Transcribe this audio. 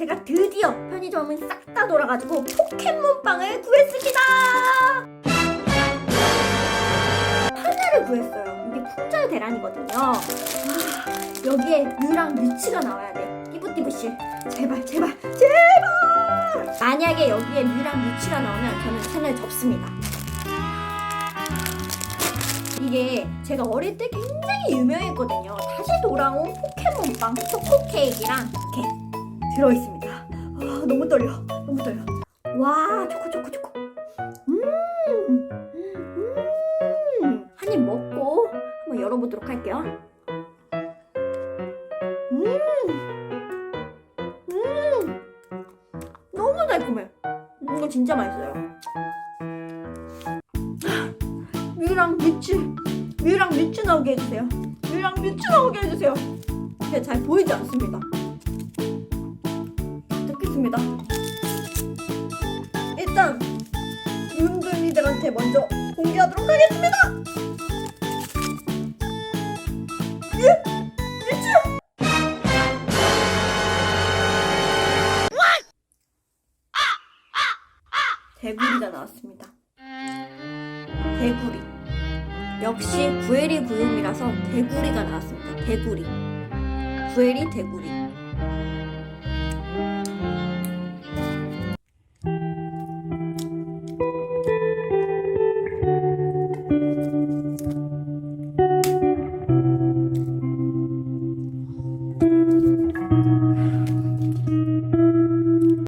제가 드디어 편의점을 싹 다 돌아가지고 포켓몬빵을 구했습니다. 하나를 구했어요. 이게 품절 대란이거든요. 아, 여기에 뮤랑 뮤치가 나와야 돼. 띠부띠부씨. 제발, 제발, 제발! 만약에 여기에 뮤랑 뮤치가 나오면 저는 채널 접습니다. 이게 제가 어릴 때 굉장히 유명했거든요. 다시 돌아온 포켓몬빵 초코 케이크랑 이렇게 들어 있습니다. 아, 너무 떨려. 너무 떨려. 와, 초코, 초코, 초코. 음, 음. 한 입 먹고 한번 열어 보도록 할게요. 음, 음, 너무 달콤해. 이거 진짜 맛있어요. 뮤랑 뮤치, 뮤랑 뮤치 나오게 해 주세요. 뮤랑 뮤치 나오게 해 주세요. 근데 잘 보이지 않습니다. 듣겠습니다. 일단 윤둥이들한테 먼저 공개하도록 하겠습니다. 예. 대구리가 나왔습니다. 대구리. 역시 구에리 구용이라서 대구리가 나왔습니다. 대구리. 구에리 대구리.